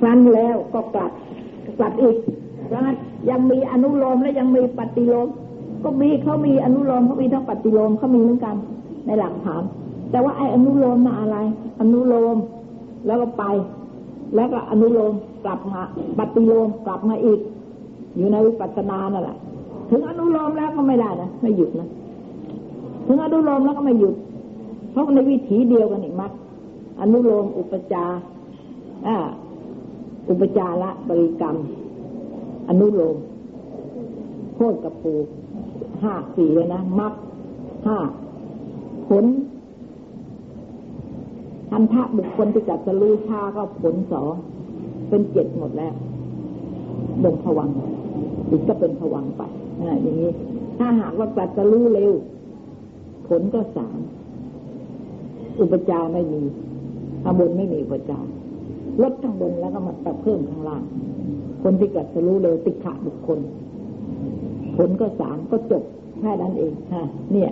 ครั้นแล้วก็กลับกลับอีกเพราะงั้นยังมีอนุโลมและยังมีปฏิโลม ก็มีเขามีอนุโลมเขามีทั้งปฏิโลมเขามีเหมือนกันในหลักฐานแต่ว่าไอ้อนุโลมมาอะไร อนุโลมแล้วก็ไป แล้วก็อนุโลมกลับมาปฏิโลมกลับมาอีก อยู่ในวิปัสสนานั่นแหละถึงอนุโลมแล้วก็ไม่ได้นะไม่หยุดนะถึงอนุโลมแล้วก็ไม่หยุด เพราะในวิถีเดียวกันอีกมัดอนุโลมอุปจาอ่า อุปจาระบริกรรม อนุโลมโคตรกับปูห้าสี่เลยนะมัดห้าผลทันทะบุคคลที่จัดสรู้ชาก็ผลสองเป็นเจ็ดหมดแล้วลงผวังอีกก็เป็นผวังไปอย่างนี้ ถ้าหากว่าจัดสรู้เร็ว ผลก็สามอุปจาไม่มีข้าบนไม่มีอุปจาร ลดข้างบนแล้วก็มาตัดเพิ่มข้างล่าง คนที่กัดสรู้เร็วติขะบุคคล ผลก็สามก็จบแค่นั้นเองฮะเนี่ย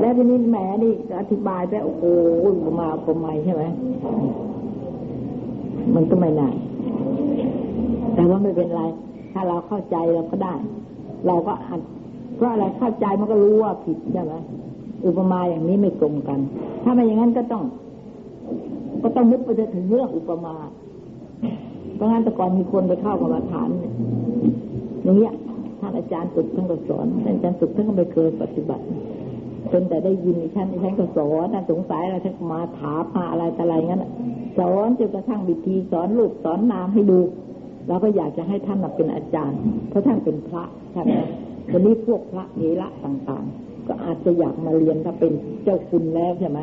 แล้วทีนี้แหมนี่อธิบายไปโอ้โหมาพมไมใช่ไหมมันก็ไม่น่าแต่ว่าไม่เป็นไร ถ้าเราเข้าใจเราก็ได้ เราก็อัดเพราะอะไรเข้าใจมันก็รู้ว่าผิดใช่ไหมอุปมาอย่างนี้ไม่ตรงกัน ถ้าไม่อย่างนั้นก็ต้อง ก็ต้องนึกไปถึงเรื่องอุปมาเพราะงั้นแต่ก่อนมีคนไปเข้ากรรมฐานอย่างเงี้ยท่านอาจารย์สุดท่านก็สอนท่านอาจารย์สุดท่านก็ไม่เคยปฏิบัติเป็นแต่ได้ยินฉันฉันก็สอนท่านสงสัยอะไรท่านมาถามมาอะไรแต่อะไรงั้นสอนจนกระทั่งวิธีสอนลูกสอนนามให้ดูเราก็อยากจะให้ท่านเป็นอาจารย์ เพราะท่านเป็นพระใช่ไหมวันนี้พวกพระเถระต่างๆ ก็อาจจะอยากมาเรียนถ้าเป็นเจ้าคุณแล้วใช่ไหม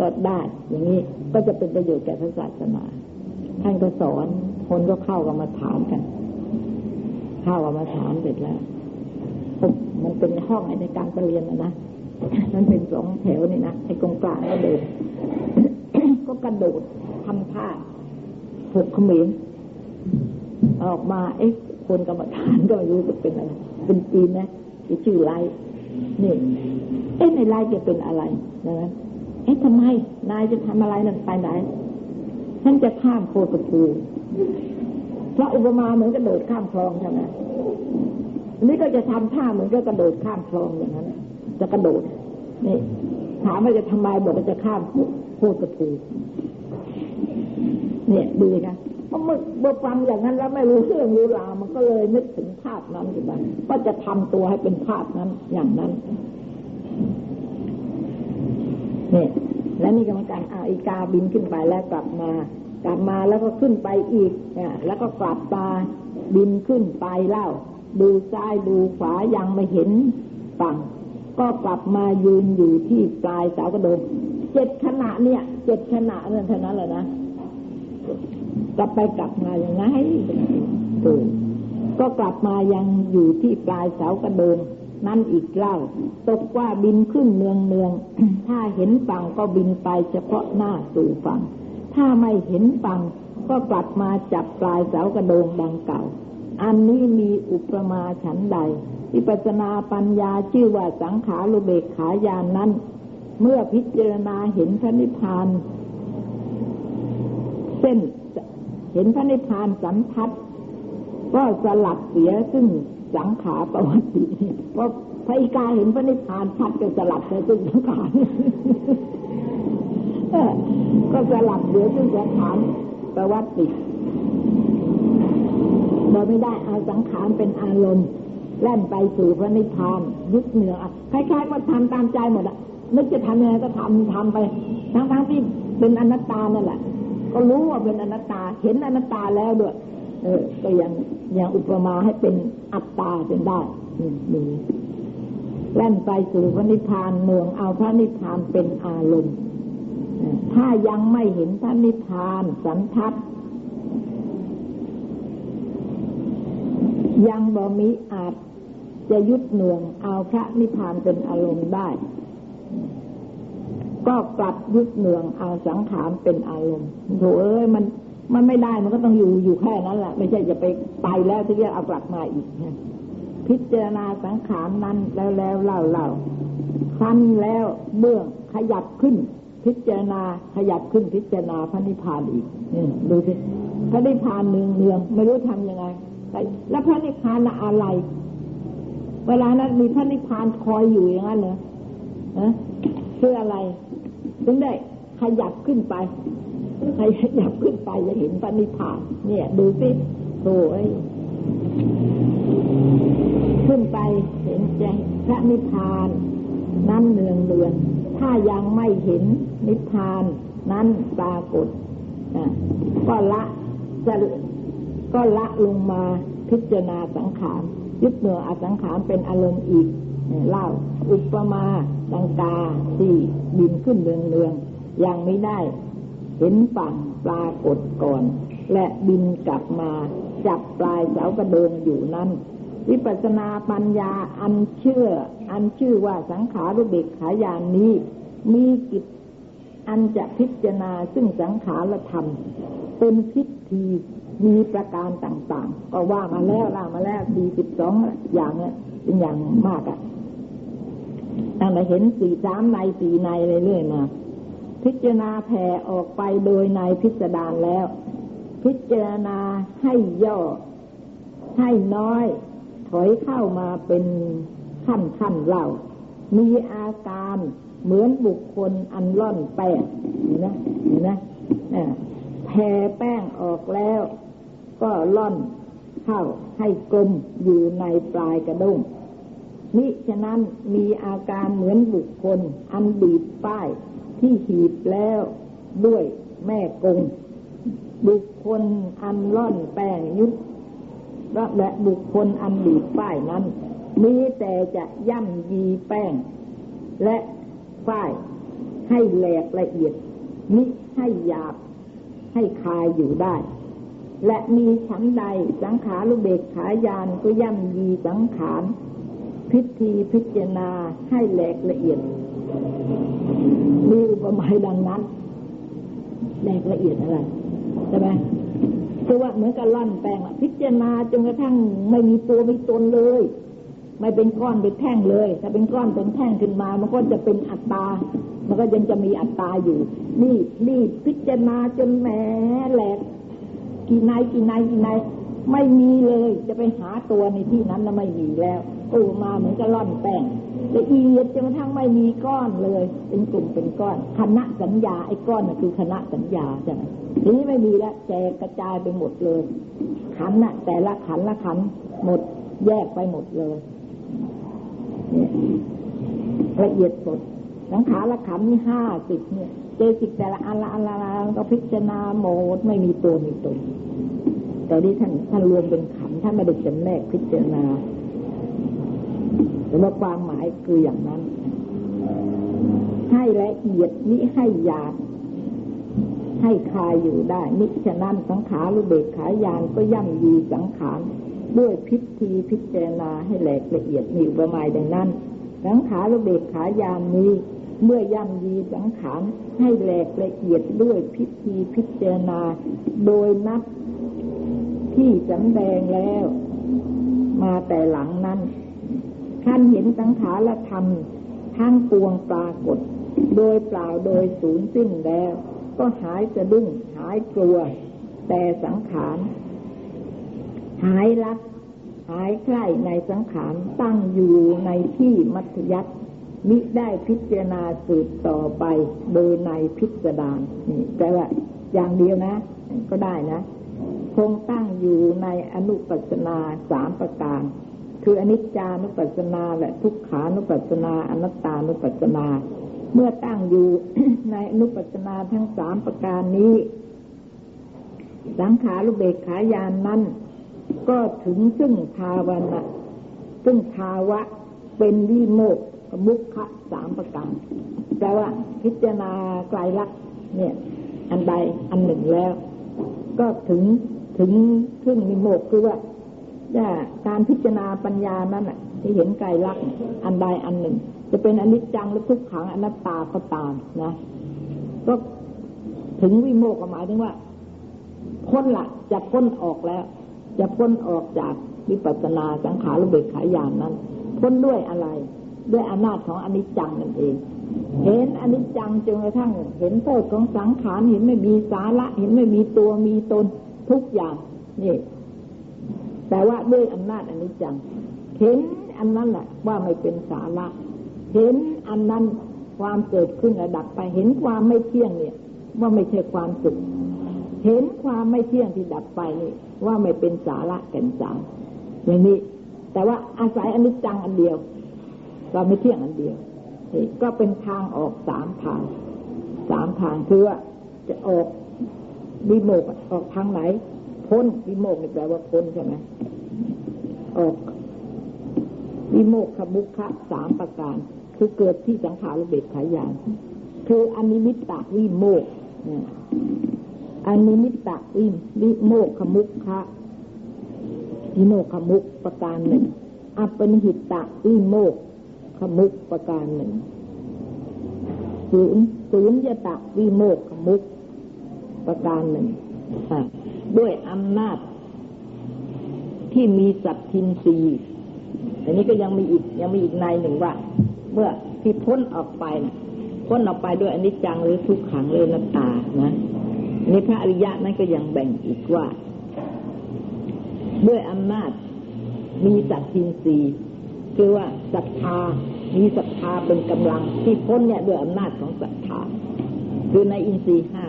ก็ได้อย่างนี้ก็จะเป็นประโยชน์แก่พระศาสนาท่านก็สอนคนก็เข้ากันมาถามกัน เข้ากันมาถามเสร็จแล้วมันเป็นห้องในการเรียนนะนะมันเป็นสองแถวนี่นะไอ้กงกลางก็เดินก็กระโดดทำท่าหกเขมรออกมาเอ๊ะคนกรรมฐานก็ไม่รู้จะเป็นอะไรเป็นจีนนะจะชื่อไรนี่เอ๊ะในไรจะเป็นอะไรนะ เอ๊ะทำไม นายจะทำอะไรนั่นไปไหนฉันจะข้ามโคตรภูพระอุปมาเหมือนกระโดดข้ามคลองใช่ไหมนี่ก็จะทำท่าเหมือนก็กระโดดข้ามคลองอย่างนั้นจะกระโดดนี่ถามว่าจะทำไมบอกว่าจะข้ามโคตรภูเนี่ยดูนะเมื่อเมื่อฟังอย่างนั้นแล้วไม่รู้เรื่องรู้ราวมันก็เลยนึกถึงภาพนั้นขึ้นมาก็จะทำตัวให้เป็นภาพนั้นอย่างนั้น นี่และนี่กรรมการอาอีกาบินขึ้นไปแล้วกลับมา กลับมาแล้วก็ขึ้นไปอีกเนี่ยแล้วก็กลับตาบินขึ้นไปเล่า ดูซ้ายดูขวายังไม่เห็นฝั่งก็กลับมายืนอยู่ที่ปลายเสากระโดงเจ็ดขณะเนี่ยเจ็ดขณะนั่นเท่านั้นแหละนะกลับไปกลับมาอย่างไงถูกก็กลับมายังอยู่ที่ปลายเสากระโดง นั่นอีกเล่า ตกว่าบินขึ้นเนืองเนือง ถ้าเห็นฝั่งก็บินไปเฉพาะหน้าสู่ฝั่ง ถ้าไม่เห็นฝั่งก็กลับมาจับปลายเสากระโดงดังเก่า อันนี้มีอุปมาฉันใดวิปัสนาปัญญาชื่อว่าสังขารุเบกขายานนั้น เมื่อพิจารณาเห็นพระนิพพาน เส้นเห็นพระนิพพานสันทัดก็สลับเสียซึ่ง สังขารประวัติเพราะพระอิกาเห็นพระนิพพานชัดก็สลับเสียซึ่งสังขารก็สลับเสียซึ่งสังขารประวัติเราไม่ได้เอาสังขารเป็นอารมณ์แล่นไปสู่พระนิพพานยึดเหนือคล้ายๆว่าทำตามใจหมดอะนึกจะทำยังไงก็ทำทำไป ทั้งๆที่เป็นอนัตตานั่นแหละ ก็รู้ว่าเป็นอนัตตา เห็นอนัตตาแล้วด้วย เออก็ยังยังอุปมาให้เป็นอัตตาเป็นได้นี่แล่นไปสู่พระนิพพานเมืองเอาพระนิพพานเป็นอารมณ์ถ้ายังไม่เห็นพระนิพพานสันทัดยังบ่มีอาจจะยุดเนืองเอาพระนิพพานเป็นอารมณ์ได้ ก็กลับยึดเนืองเอาสังขารเป็นอารมณ์โถเอ้ยมัน มันไม่ได้มันก็ต้องอยู่อยู่แค่นั้นแหละไม่ใช่จะไปไปแล้วที่จะเอากลับมาอีกพิจารณาสังขารนั้นแล้วแล้วเล่าเล่าคันแล้วเบื้องขยับขึ้น พิจารณาขยับขึ้นพิจารณาพระนิพพานอีกนี่ดูสิพระนิพพานเนืองเนืองไม่รู้ทำยังไงแล้วพระนิพพานอะไร เวลานั้นมีพระนิพพานคอยอยู่อย่างนั้นเหรอนะคืออะไรถึงได้ขยับขึ้นไป ขยับขึ้นไปจะเห็นพระนิพพานเนี่ย ดูสิโอ้ยขึ้นไปเห็นใจพระนิพพาน นั้นเนืองเนืองถ้ายังไม่เห็นนิพพาน นั้นปรากฏก็ละจะก็ละลงมาพิจารณาสังขารยึดเหนืออสังขารเป็นอารมณ์อีกเล่า อุปมาดังกาที่บินขึ้นเรืองเรืองยังไม่ได้ เห็นฝั่งปรากฏก่อน และบินกลับมา จับปลายเสากระโดงอยู่นั้น วิปัสนาปัญญาอันเชื่อ อันชื่อว่าสังขารุเบกขายานนี้ มีกิจอันจะพิจารณาซึ่งสังขารธรรม เป็นพิธีมีประการต่าง ๆ ก็ว่ามาแล้วล่ามาแล้วสี่สิบสองอย่างเนี่ยเป็นอย่างมากอะ่ะตั้งแต่เห็นสี่สามในสี่ในเรื่อยๆมา พิจารณาแผ่ออกไปโดยในพิสดารแล้ว พิจารณาให้ย่อ ให้น้อย ถอยเข้ามาเป็นขั้นขั้นเล่า มีอาการเหมือนบุคคลอันล่อนแป้งเห็นไหมนไหมแผ่แป้งออกแล้ว ก็ล่อนเข้าให้กลมอยู่ในปลายกระด้งนิฉะนั้นมีอาการเหมือนบุคคลอันบีบป้าย ที่หีบแล้วด้วยแม่กง บุคคลอันล่อนแป้งยุบและบุคคลอันบีบป้ายนั้นมีแต่จะย่ำยีแป้ง และฝ้ายให้แหลกละเอียดมิให้หยาบให้คายอยู่ได้ และมีชั้นใดสังขารุเบกขายานก็ย่ำยีสังขารพิธีพิจารณาให้แหลกละเอียด มีอุปมาดังนั้นแหลกละเอียดอะไรใช่ไหมคือว่าเหมือนกับล่อนแปลงพิจารณาจนกระทั่งไม่มีตัวไม่ตนเลย ไม่เป็นก้อนเป็นแท่งเลย ถ้าเป็นก้อนเป็นแท่งขึ้นมา มันก็จะเป็นอัตตา มันก็ยังจะมีอัตตาอยู่ นี่นี่พิจารณาจนแหมแหลกกี่นายกี่นายกี่นายไม่มีเลย จะไปหาตัวในที่นั้นแล้วไม่มีแล้วโอ้มาเหมือนกับล่อนแป้ง ละเอียดจนกระทั่งไม่มีก้อนเลย เป็นกลุ่มเป็นก้อน คณะสัญญาไอ้ก้อนน่ะคือคณะสัญญาใช่ไหมทีนี้ไม่มีแล้วแจกกระจายไปหมดเลย ขันน่ะ แต่ละขันละขันหมดแยกไปหมดเลยละเอียดสดสังขารละขันนี่ห้าสิบเนี่ยเจสิกแต่ละอันละอันละอันก็พิจารณาหมดไม่มีตัวมีตนแต่ที่ท่านท่านรวมเป็นขันท่านไม่ได้จำแนกพิจารณา ว่าความหมายคืออย่างนั้น ให้ละเอียดนี้ให้หยาบให้คายอยู่ได้นิฉะนั้นสังขารุเบกขายานก็ย่ำยีสังขารด้วยพิธีพิจารณาให้แหลกละเอียดมีประมาณดังนั้น สังขารเบกขายามนี้ เมื่อย่ำยีสังขารให้แหลกละเอียดด้วยพิธีพิจารณา โดยนับที่สำแดงแล้ว มาแต่หลังนั้น ท่านเห็นสังขารธรรมทั้งปวงปรากฏ โดยเปล่าโดยศูนย์สิ้นแล้ว ก็หายจะดุ้งหายกลัว แต่สังขาร หายรัก หายใกล้ในสังขารตั้งอยู่ในที่มัธยัติมิได้พิจารณาสืบต่อไปโดยในพิสดารนี่แปลว่าอย่างเดียวนะ ก็ได้นะ คงตั้งอยู่ในอนุปัสนาสามประการ คืออนิจจานุปัสสนาและทุกขานุปัสสนาอนัตตานุปัสสนา เมื่อตั้งอยู่ในอนุปัสสนาทั้งสามประการนี้ สังขารุเบกขายานนั้น ก็ถึงซึ่งภาวนาซึ่งภาวะเป็นวิโมกบุคคะสามประการแปลว่าพิจารณาไกลลักเนี่ย อันใดอันหนึ่งแล้ว ก็ถึงถึงซึ่งวิโมกคือว่า การพิจารณาปัญญานั้นอะที่เห็นไกลลักอันใดอันหนึ่ง จะเป็นอนิจจังหรือทุกขังอนัตตาก็ตามนะ ก็ถึงวิโมกหมายถึงว่าพ้นละจะพ้นออกแล้ว จะพ้นออกจากวิปัสสนาสังขารเบกขายานนั้น พ้นด้วยอะไร ด้วยอำนาจของอนิจจังนั่นเอง เห็นอนิจจังจนกระทั่ง เห็นโทษของสังขารเห็นไม่มีสาระ เห็นไม่มีตัวมีตนทุกอย่างนี่ แต่ว่าด้วยอำนาจอันนี้จัง เห็นอันนั้นแหละว่าไม่เป็นสาระ เห็นอันนั้นความเกิดขึ้นระดับไป เห็นความไม่เที่ยงเนี่ย ว่าไม่ใช่ความสุข เห็นความไม่เที่ยงที่ดับไปนี่ว่าไม่เป็นสาระแก่นสารอย่างนี้ แต่ว่าอาศัยอนิจจังอันเดียว เราไม่เที่ยงอันเดียวก็เป็นทางออกสามทาง สามทางคือว่าจะออกวิโมกออกทางไหน พ้นวิโมกนี่แปลว่าพ้นใช่ไหมออกวิโมกขมุขะสามประการ คือเกิดที่สังขารเบกขายานคืออนิมิตตวิโมกอนิมิตตวิวิโมกขมุขะวิโมกขมุกประการหนึ่งอัปปนิหิตตวิโมกขมุกประการหนึ่งศูนย์ศูนย์ยตะวิโมกขมุกประการหนึ่ง ด้วยอำนาจ ที่มีสัตทินรีอันนี้ก็ยังมีอีกยังมีอีกในหนึ่งว่า เมื่อที่พ้นออกไปนะพ้นออกไปด้วยอนิจจังหรือทุกขังหรือนัตตานะนี่พระอริยะนั้นก็ยังแบ่งอีกว่า ด้วยอำนาจมีสัตทินรีคือว่าศรัทธามีศรัทธาเป็นกำลังที่พ้นเนี่ยด้วยอำนาจของศรัทธาคือในอินทรีห้า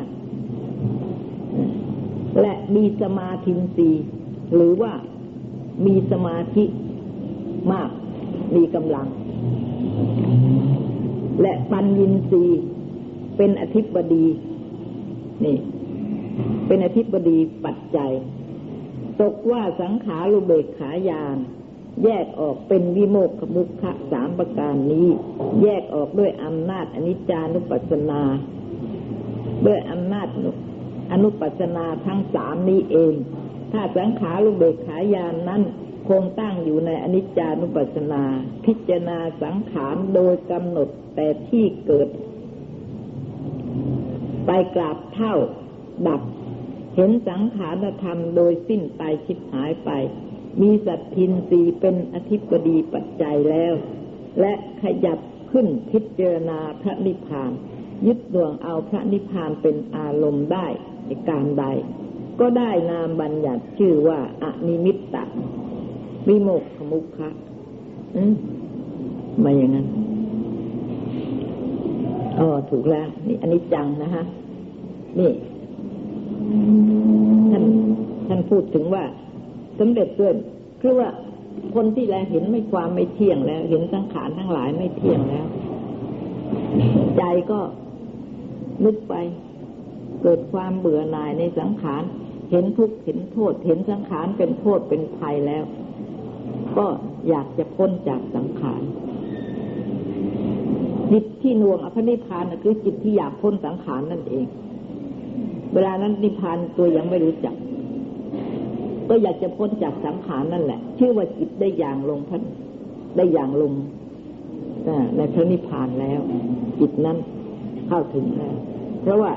และมีสมาธินีหรือว่ามีสมาธิมาก มีกำลัง และปัญญินรีเป็นอธิบดี นี่ เป็นอธิบดีปัจจัย ตกว่าสังขารุเบกขายานแยกออกเป็นวิโมกขมุขะสามประการนี้ แยกออกด้วยอำนาจอนิจจานุปัสสนา ด้วยอำนาจ อนุปัสนาทั้งสามนี้เอง ถ้าสังขารุเบกขายานนั้นคงตั้งอยู่ในอนิจจานุปัสสนา พิจารณาสังขารโดยกำหนดแต่ที่เกิด ไปกราบเท่าดับ เห็นสังขารธรรมโดยสิ้นไปชิบหายไป มีสัตทินสีเป็นอธิปดีปัจจัยแล้ว และขยับขึ้นพิจารณาพระนิพพาน ยึดดวงเอาพระนิพพานเป็นอารมณ์ได้ การใด ก็ได้นามบัญญัติชื่อว่าอนิมิตตะวิโมกขมุขะมาอย่างนั้นอ๋อถูกแล้ว นี่อันนี้จังนะฮะ นี่ ท่านท่านพูดถึงว่าสำเร็จด้วยคือว่าคนที่แลเห็นไม่ความไม่เที่ยงแล้ว เห็นสังขารทั้งหลายไม่เที่ยงแล้ว ใจก็นึกไป เกิดความเบื่อหน่ายในสังขาร เห็นทุกข์เห็นโทษ เห็นสังขารเป็นโทษเป็นภัยแล้ว ก็อยากจะพ้นจากสังขารจิตที่น่วงอภินิพานคือจิตที่อยากพ้นสังขารนั่นเอง เวลานั้นนิพพานตัวยังไม่รู้จัก ก็อยากจะพ้นจากสังขารนั่นแหละ ชื่อว่าจิตได้อย่างลงพันได้อย่างลงในพระนิพพานแล้ว จิตนั้นเข้าถึงแล้วเพราะว่า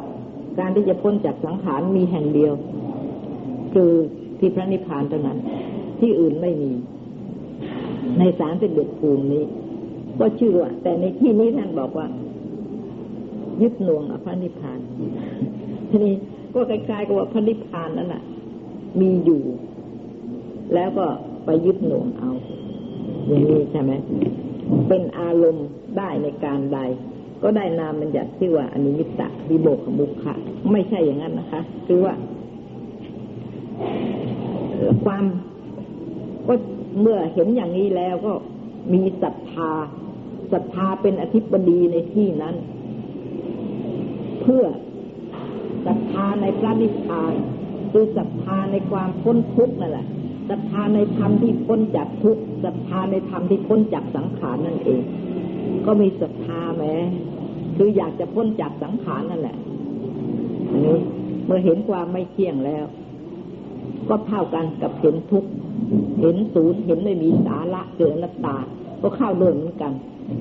การที่จะพ้นจากสังขารมีแห่งเดียว คือที่พระนิพพานเท่านั้น ที่อื่นไม่มี ในสารเป็นเด็กภูมินี้ ก็ชื่อว่า แต่ในที่นี้ท่านบอกว่า ยึดหน่วงอพระนิพพานทีนี้ก็คล้ายๆกับว่าพระนิพพานนั่นแหะมีอยู่ แล้วก็ไปยึดหน่วงเอา อย่างนี้ใช่ไหมเป็นอารมณ์ได้ในการใด ก็ได้นามมันจัดชื่อว่าอนิมิตะ วิโบกมุขะไม่ใช่อย่างนั้นนะคะ คือว่า ความก็เมื่อเห็นอย่างนี้แล้วก็มีศรัทธาศรัทธาเป็นอธิบดีในที่นั้น เพื่อศรัทธาในพระนิพพานคือศรัทธาในความพ้นทุกข์นั่นแหละศรัทธาในธรรมที่พ้นจากทุกข์ศรัทธาในธรรมที่พ้นจากสังขารนั่นเอง ก็มีศรัทธาแม้ คืออยากจะพ้นจากสังขารนั่นแหละอันนี้เมื่อเห็นความไม่เที่ยงแล้ว ก็เท่ากันกับเห็นทุกข์เห็นศูนย์เห็นไม่มีสาระเกิดนัตตา ก็เข้าด้วยเหมือนกัน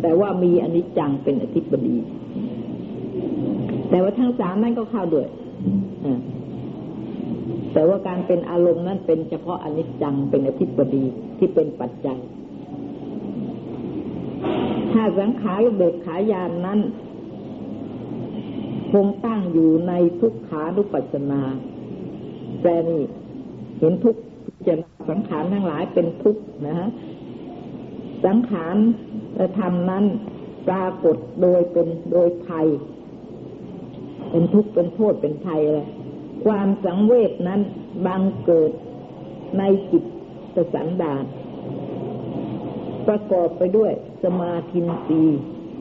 แต่ว่ามีอนิจจังเป็นอธิบดี แต่ว่าทั้งสามนั่นก็เข้าด้วยแต่ว่าการเป็นอารมณ์นั้นเป็นเฉพาะอนิจจังเป็นอธิปดีที่เป็นปัจจัย ถ้าสังขารเบิกขายานนั้น คงตั้งอยู่ในทุกขานุปัสสนาแปลนี่เห็นทุกข์จะสังขารทั้งหลายเป็นทุกข์นะฮะสังขารธรรมนั้นปรากฏโดยเป็นโดยภัย เป็นทุกข์เป็นโทษเป็นภัยเลยความสังเวชนั้นบังเกิดในจิตสันดานประกอบไปด้วยสมาธินี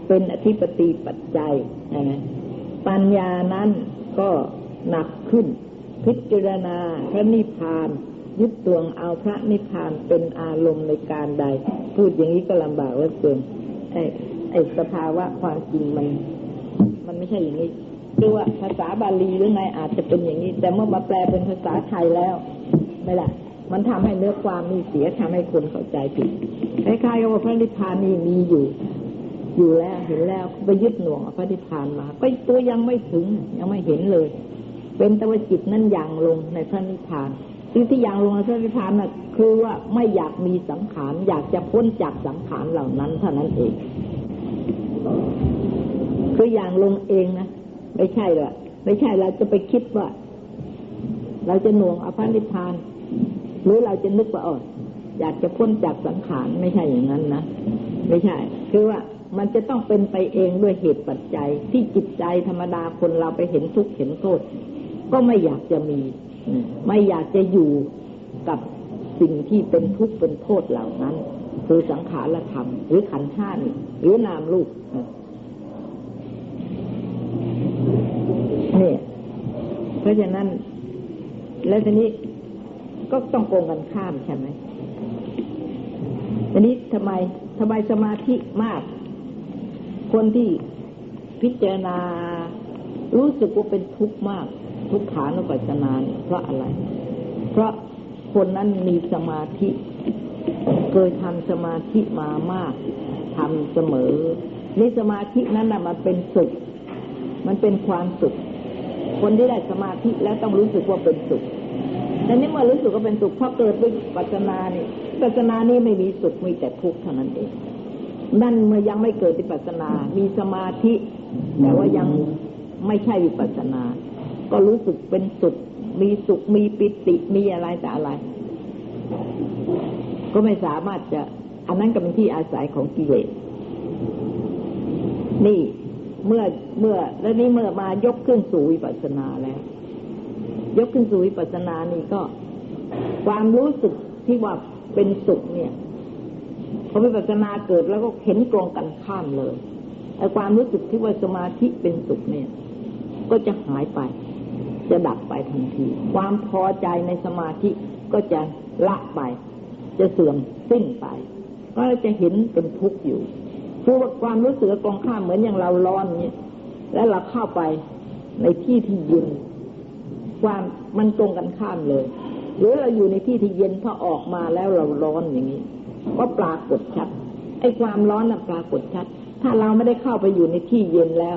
เป็นอธิปติปัจจัยนะ ปัญญานั้นก็หนักขึ้น พิจารณาพระนิพพาน ยึดตวงเอาพระนิพพานเป็นอารมณ์ในการใด พูดอย่างนี้ก็ลำบากเหลือเกินไอ้ไอ้สภาวะความจริงมัน มันไม่ใช่อย่างนี้คือว่าภาษาบาลีหรือไงอาจจะเป็นอย่างนี้ แต่เมื่อมาแปลเป็นภาษาไทยแล้วไม่ละมันทำให้เนื้อความมีเสียทำให้คนเข้าใจผิดคล้ายๆกับว่าพระนิพพานนี่มีอยู่ อยู่แล้วเห็นแล้วไปยึดหน่วงพระนิพพานมา ก็ตัวยังไม่ถึงยังไม่เห็นเลย เป็นต่ว่าจิตนั้นยังลงในพระนิพพานสิ่งที่ยังลงในพระนิพพานน่ะคือว่าไม่อยากมีสังขารอยากจะพ้นจากสังขารเหล่านั้นเท่านั้นเองคืออย่างลงเองนะไม่ใช่หรอไม่ใช่เราจะไปคิดว่า เราจะหน่วงอภนิพพาน หรือเราจะนึกว่าอ๋ออยากจะพ้นจากสังขารไม่ใช่อย่างนั้นนะไม่ใช่ คือว่า มันจะต้องเป็นไปเองด้วยเหตุปัจจัย ที่จิตใจธรรมดาคนเราไปเห็นทุกข์เห็นโทษ ก็ไม่อยากจะมี ไม่อยากจะอยู่กับสิ่งที่เป็นทุกข์เป็นโทษเหล่านั้น คือสังขารธรรม หรือขันธ์ห้านี่หรือนามรูปเนี่เพราะฉะนั้น แล้วทีนี้ก็ต้องโกงกันข้ามใช่ไหมทีนี้ทำไมทำไมสมาธิมาก คนที่พิจารณารู้สึกว่าเป็นทุกข์มาก ทุกขานุปัสสนาเนี่ยเพราะอะไร เพราะคนนั้นมีสมาธิเคยทำสมาธิมามากทำเสมอในสมาธินั้นนะมันเป็นสุข มันเป็นความสุข คนที่ได้สมาธิแล้วต้องรู้สึกว่าเป็นสุขแต่นี้เมื่อรู้สึกว่าเป็นสุขเพราะเกิดวิปัสสนานี่ปัสสนานี่ไม่มีสุขมีแต่ทุกข์เท่านั้นเอง นั่นมื่อยังไม่เกิดวิปัสสนา มีสมาธิ แต่ว่ายังไม่ใช่วิปัสสนา ก็รู้สึกเป็นสุข มีสุข มีปิติ มีอะไรแต่อะไร ก็ไม่สามารถจะ อันนั้นก็เป็นที่อาศัยของกิเลส นี่เมื่อเมื่อ แล้วนี่เมื่อมายกขึ้นสู่วิปัสสนาแล้ว ยกขึ้นสู่วิปัสสนานี่ก็ ความรู้สึกที่ว่าเป็นสุขเนี่ย พอวิปัสสนาเกิดแล้วก็เห็นตรงกันข้ามเลยไอ้ความรู้สึกที่ว่าสมาธิเป็นสุขเนี่ย ก็จะหายไป จะดับไปทันที ความพอใจในสมาธิก็จะละไป จะเสื่อมสิ้นไป ก็จะเห็นเป็นทุกข์อยู่คือว่าความรู้สึกตรงข้ามเหมือนอย่างเราร้อนเนี่ยแล้วเราเข้าไปในที่ที่เย็นความมันตรงกันข้ามเลย หรือเราอยู่ในที่ที่เย็นพอออกมาแล้วเราร้อนอย่างนี้ ก็ปรากฏชัดไอ้ความร้อนน่ะปรากฏชัด ถ้าเราไม่ได้เข้าไปอยู่ในที่เย็นแล้ว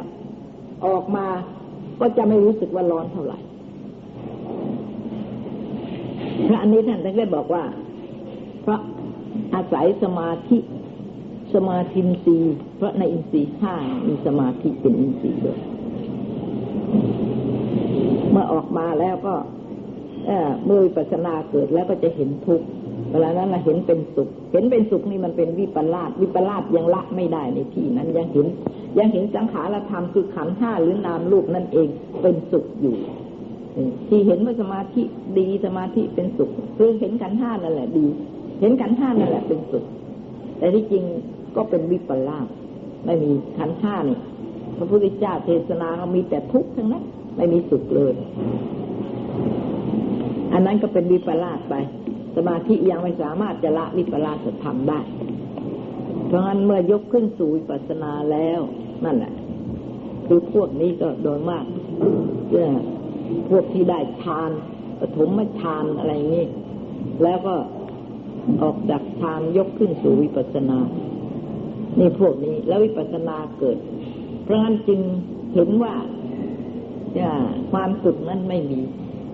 ออกมาก็จะไม่รู้สึกว่าร้อนเท่าไหร่พระอันนี้ท่านได้บอกว่า เพราะอาศัยสมาธิสมาธินรีเพราะในอินทรีย์ห้ามีสมาธิเป็นอินทรีย์ด้วยเมื่อออกมาแล้วก็ เมื่อวิปัสสนาเกิดแล้วก็จะเห็นทุกข์ เวลานั้นเราเห็นเป็นสุข เห็นเป็นสุขนี่มันเป็นวิปลาสวิปลาสยังละไม่ได้ในที่นั้นยังเห็น ยังเห็นสังขารธรรมคือขันห้าหรือนามรูปนั่นเองเป็นสุขอยู่ที่เห็นว่าสมาธิดีสมาธิเป็นสุขคือเห็นขันห้านั่นแหละดี เห็นขันห้านั่นแหละเป็นสุข แต่ที่จริงก็เป็นวิปลาสไม่มีขันห้านี่พระพุทธเจ้าเทศนาเขามีแต่ทุกข์ทั้งนั้นไม่มีสุขเลย อันนั้นก็เป็นวิปลาสไป สมาธิยังไม่สามารถจะละวิปลาสธรรมได้ เพราะงั้นเมื่อยกขึ้นสู่วิปัสสนาแล้วนั่นแหละคือพวกนี้ก็โดยมากเนี่ยพวกที่ได้ฌานปฐมฌานอะไรนี้ แล้วก็ออกจากฌานยกขึ้นสู่วิปัสสนา นี่พวกนี้แล้ววิปัสสนาเกิด เพราะงั้นจึงเห็นว่าความสุขนั้นไม่มี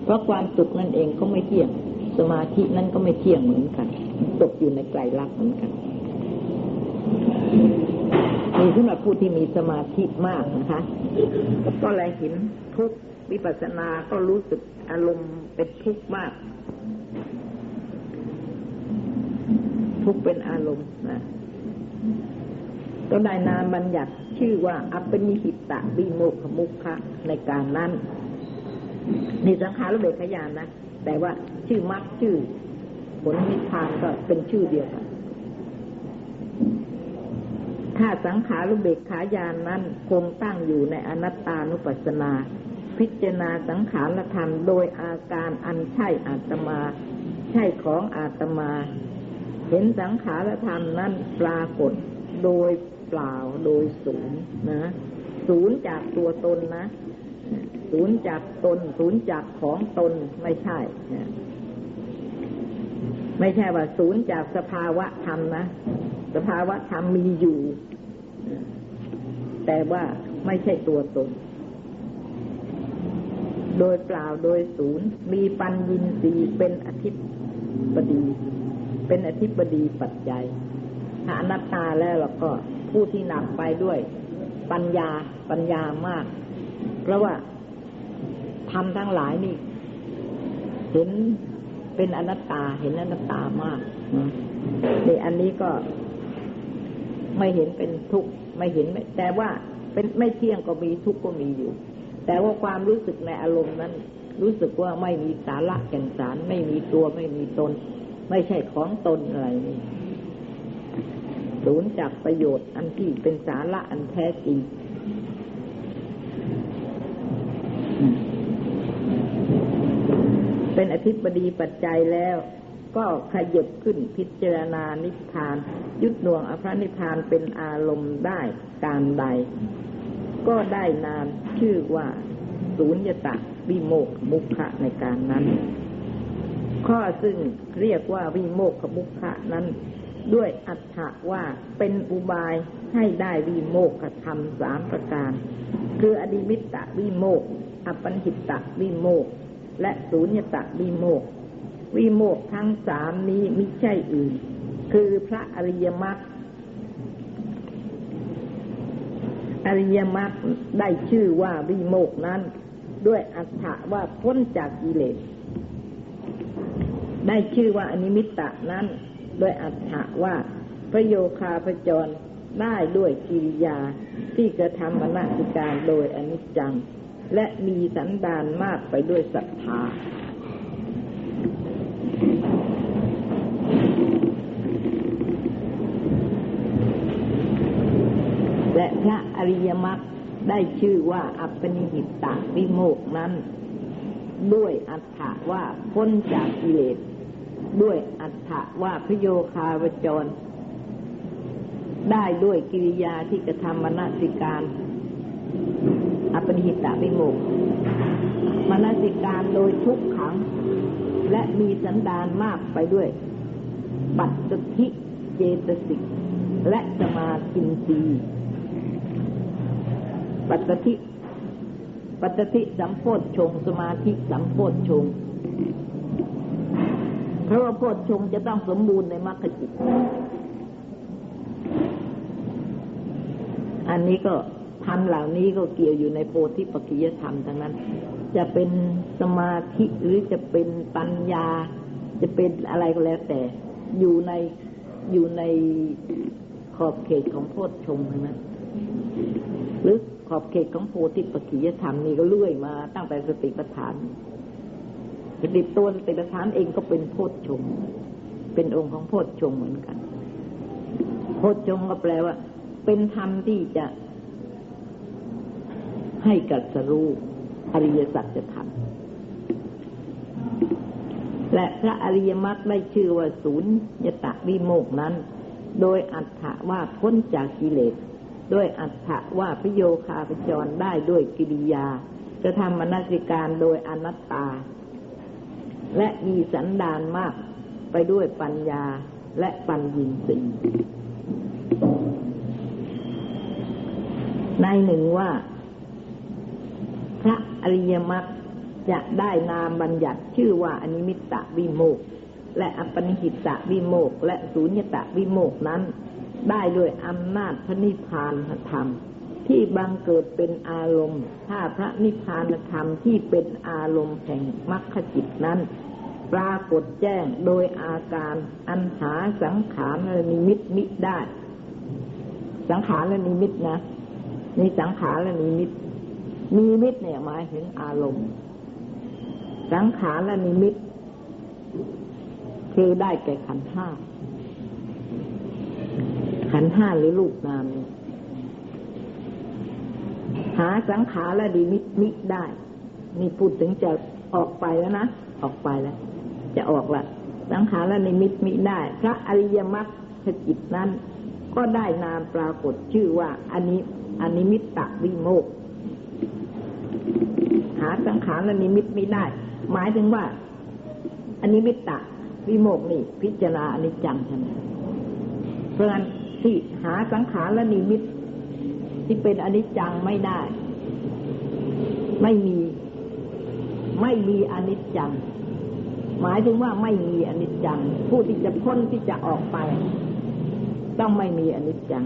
เพราะความสุขนั่นเองก็ไม่เที่ยง สมาธินั้นก็ไม่เที่ยงเหมือนกัน ตกอยู่ในไกลลักเหมือนกันมีสำหรับผู้ที่มีสมาธิมากนะคะ ก็เลยเห็นทุกวิปัสสนาก็รู้สึกอารมณ์เป็นทุกข์มาก ทุกเป็นอารมณ์นะก็ได้นามบัญญัติชื่อว่าอัปปนิหิตะวิโมกขมุขะในการนั้นนี่สังขารเบกขยานนะ แต่ว่า ชื่อมรรคชื่อผลนิพพานก็เป็นชื่อเดียวกันถ้าสังขารุเบกขายานนั้นคงตั้งอยู่ในอนัตตานุปัสสนา พิจารณาสังขารธรรมโดยอาการอันใช่อาตมา ใช่ของอาตมา เห็นสังขารธรรมนั้นปรากฏโดยเปล่าโดยศูนย์นะศูนย์จากตัวตนนะ ศูนย์จากตน ศูนย์จากของตนไม่ใช่นะ ไม่ใช่ว่าศูนย์จากสภาวะธรรมนะ สภาวะธรรมมีอยู่ แต่ว่าไม่ใช่ตัวตน โดยเปล่าโดยศูนย์ มีปัญญินทรีเป็นอธิบดี เป็นอธิบดีปัจจัยถ้าอนัตตาแล้วเราก็ผู้ที่หนักไปด้วย ปัญญาปัญญามาก เพราะว่าทำทั้งหลายนี่ เห็น เป็นอนัตตาเห็นอนัตตามากนี่อันนี้ก็ไม่เห็นเป็นทุกข์ไม่เห็นแต่ว่าเป็นไม่เที่ยงก็มีทุกข์ก็มีอยู่ แต่ว่าความรู้สึกในอารมณ์นั้น รู้สึกว่าไม่มีสาระแก่นสาร ไม่มีตัวไม่มีตน ไม่ใช่ของตนอะไรนี่ศูนย์จากประโยชน์อันที่เป็นสาระอันแท้จริง เป็นอธิบดีปัจจัยแล้ว ก็ขยบขึ้นพิจารณานิพพานยุดดวงอภนิพพานเป็นอารมณ์ได้การใด ก็ได้นามชื่อว่าศูนยตะวิโมกมุขะในการนั้น ข้อซึ่งเรียกว่าวิโมกขมุขะนั้น ด้วยอัฏฐะว่าเป็นอุบายให้ได้วิโมกขธรรมสามประการ คืออดิมิตตวิโมก อปัญหิตตวิโมก และสูญญตวิโมกวิโมกทั้งสามนี้มิใช่อื่น คือพระอริยมรรคอริยมรรคได้ชื่อว่าวิโมกนั้น ด้วยอัฏฐะว่าพ้นจากกิเลส ได้ชื่อว่าอนิมิตตนั้น ด้วยอัฏฐะว่าพระโยคาพจรได้ด้วยกิริยาที่กระทำมณสิการโดยอนิจจัง และมีสันดานมากไปด้วยศรัทธา และพระอริยมรรคได้ชื่อว่าอัปปนิหิตตาวิโมกนั้น ด้วยอัฏฐะว่าพ้นจากกิเลส ด้วยอัฏฐะว่าพโยคาวจร ได้ด้วยกิริยาที่กระทำมนสิการ อปนิหิตะวิโมกมนสิการโดยทุกขัง และมีสันดานมากไปด้วย ปัจจุทิเจตสิก และสมาธินรีปัจจุทิปัจจุทิสัมโพธชง สมาธิสัมโพธชงเพราะว่าโพชฌงจะต้องสมบูรณ์ในมรรคจิต อันนี้ก็ ทำเหล่านี้ก็เกี่ยวอยู่ในโพธิปัจจิยธรรมทั้งนั้น จะเป็นสมาธิหรือจะเป็นปัญญา จะเป็นอะไรก็แล้วแต่ อยู่ในอยู่ในขอบเขตของโพชฌงทั้งนั้นหรือขอบเขตของโพธิปัจจิยธรรมนี่ก็เลื่อยมา ตั้งแต่สติปัฏฐานติตัวสติปัฏฐานเองก็เป็นโพชฌงเป็นองค์ของโพชฌงเหมือนกัน โพชฌงก็แปลว่า เป็นธรรมที่จะ ให้กัสรู้อริยสัจธรรมและพระอริยมรรคได้ชื่อว่าศูนย์ยตะวิโมกนั้น โดยอัฏฐว่าพ้นจากกิเลสด้วยอัฏฐว่าพโยคาพจรได้ด้วยกิริยาจะทำมนสิการโดยอนัตตา และมีสันดานมากไปด้วยปัญญาและปัญญินทรีย์ในหนึ่งว่า อริยมรรคจะได้นามบัญญัติชื่อว่าอนิมิตตวิโมกและอปนิหิตตวิโมกและสูญญตวิโมกนั้น ได้ด้วยอำนาจพระนิพพานธรรม ที่บังเกิดเป็นอารมณ์ ถ้าพระนิพพานธรรมที่เป็นอารมณ์แห่งมรรคจิตนั้น ปรากฏแจ้งโดยอาการอันหาสังขารนิมิตมิได้ สังขารนิมิตนะมีสังขารนิมิต มีมิตเนี่ยหมายถึงอารมณ์ สังขารและนิมิต คือได้แก่ขันห้า ขันห้าหรือรูปนามหาสังขารและดีมิตมิได้ นี่พูดถึงจะออกไปแล้วนะ ออกไปแล้ว จะออกละสังขารและนิมิตมิได้ พระอริยมรรคจิตนั้น ก็ได้นามปรากฏชื่อว่าอันนี้อันนิมิตตวิโมกาสังขารและนิมิตไม่ได้ หมายถึงว่าอันนิมิตตะวิโมกนี่ พิจารณาอนิจจังใช่ไหมเพราะฉะนั้นที่หาสังขารและนิมิต ที่เป็นอนิจจังไม่ได้ ไม่มี ไม่มีอนิจจัง หมายถึงว่าไม่มีอนิจจัง ผู้ที่จะพ้นที่จะออกไป ต้องไม่มีอนิจจัง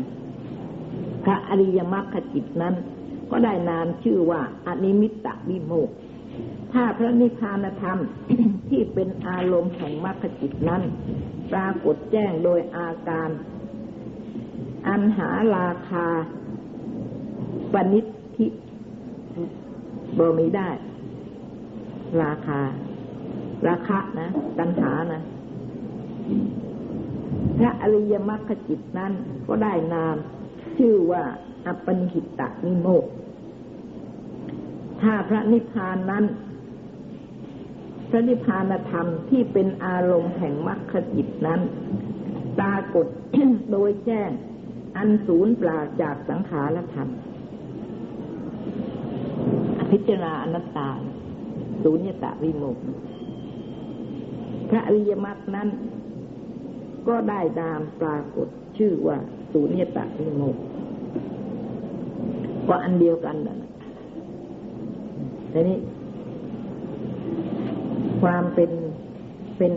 พระอริยมรรคจิตนั้น ก็ได้นามชื่อว่าอนิมิตตวิโมก ถ้าพระนิพพานธรรมที่เป็นอารมณ์แห่งมรรคจิตนั้น ปรากฏแจ้งโดยอาการ อันหาราคาปณิทิบมีได้ ราคา ราคะนะตัณหานะพระอริยมรรคจิตนั้นก็ได้นาม ชื่อว่าอัปปนิหิตะนิโมก ถ้าพระนิพพานนั้น พระนิพพานธรรมที่เป็นอารมณ์แห่งมรรคจิตนั้นปรากฏโดยแจ้ง อันศูนย์ปราจากสังขารธรรม พิจารณาอนัตตาสูญญตาวิโมกพระอริยมรรคนั้น ก็ได้ดามปรากฏชื่อว่าสูญญตาวิโมกก็อันเดียวกันนะ ทีนี้ ความเป็นเป็น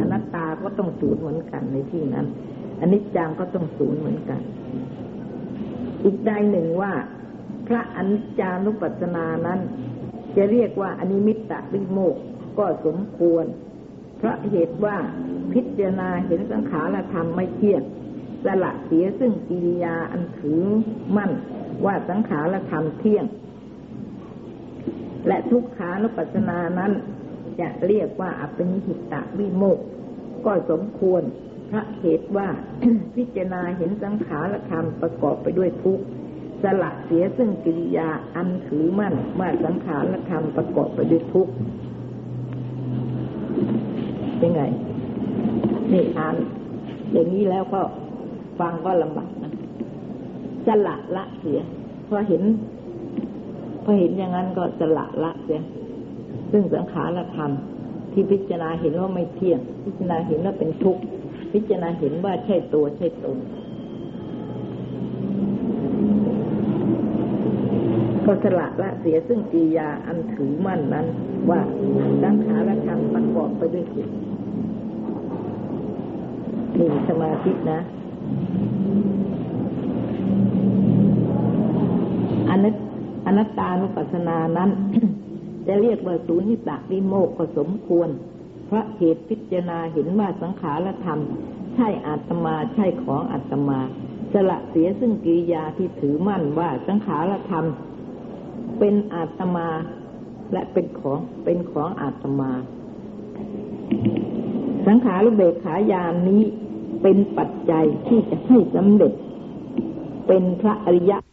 อนัตตาก็ต้องสูญเหมือนกันในที่นั้นอันนี้จังก็ต้องสูญเหมือนกัน อีกใดหนึ่งว่า พระอนิจจานุปัสสนานั้น จะเรียกว่าอนิมิตตวิโมกก็สมควร เพราะเหตุว่าพิจารณาเห็นสังขารธรรมไม่เที่ยงสละเสียซึ่งกิริยาอันถือมั่นว่าสังขารธรรมเที่ยง และทุกขานุปัสสนานั้น จะเรียกว่าอัปนิหิตะวิโมกก็สมควรพระเหตุว่าพิจารณาเห็นสังขารธรรมประกอบไปด้วยทุกข์สละเสียซึ่งกิริยาอันถือมั่นว่าสังขารธรรมประกอบไปด้วยทุกข์ยังไงนี่อ่านอย่างนี้แล้วก็ฟังก็ลำบากนะสละละเสียพอเห็น พอเห็นอย่างนั้นก็สละละเสียซึ่งสังขารละธรรมที่พิจารณาเห็นว่าไม่เที่ยง พิจารณาเห็นว่าเป็นทุกข์พิจารณาเห็นว่าใช่ตัวใช่ตนก็สละละเสียซึ่งกิยาอันถือมั่นนั้น ว่าสังขารธรรมประกอบไปด้วยจิตนี่สมาธินะ อนัต อนัตตานุปัสสนานั้น จะเรียกว่าสูนิสักวิโมกก็สมควร เพราะเหตุพิจารณาเห็นว่าสังขารธรรม ใช่อาตมาใช่ของอาตมาสละเสียซึ่งกิริยาที่ถือมั่นว่าสังขารธรรม เป็นอาตมาและเป็นของเป็นของอาตมา สังขารุเบกขายานนี้เป็นปัจจัยที่จะให้สำเร็จเป็นพระอริยะ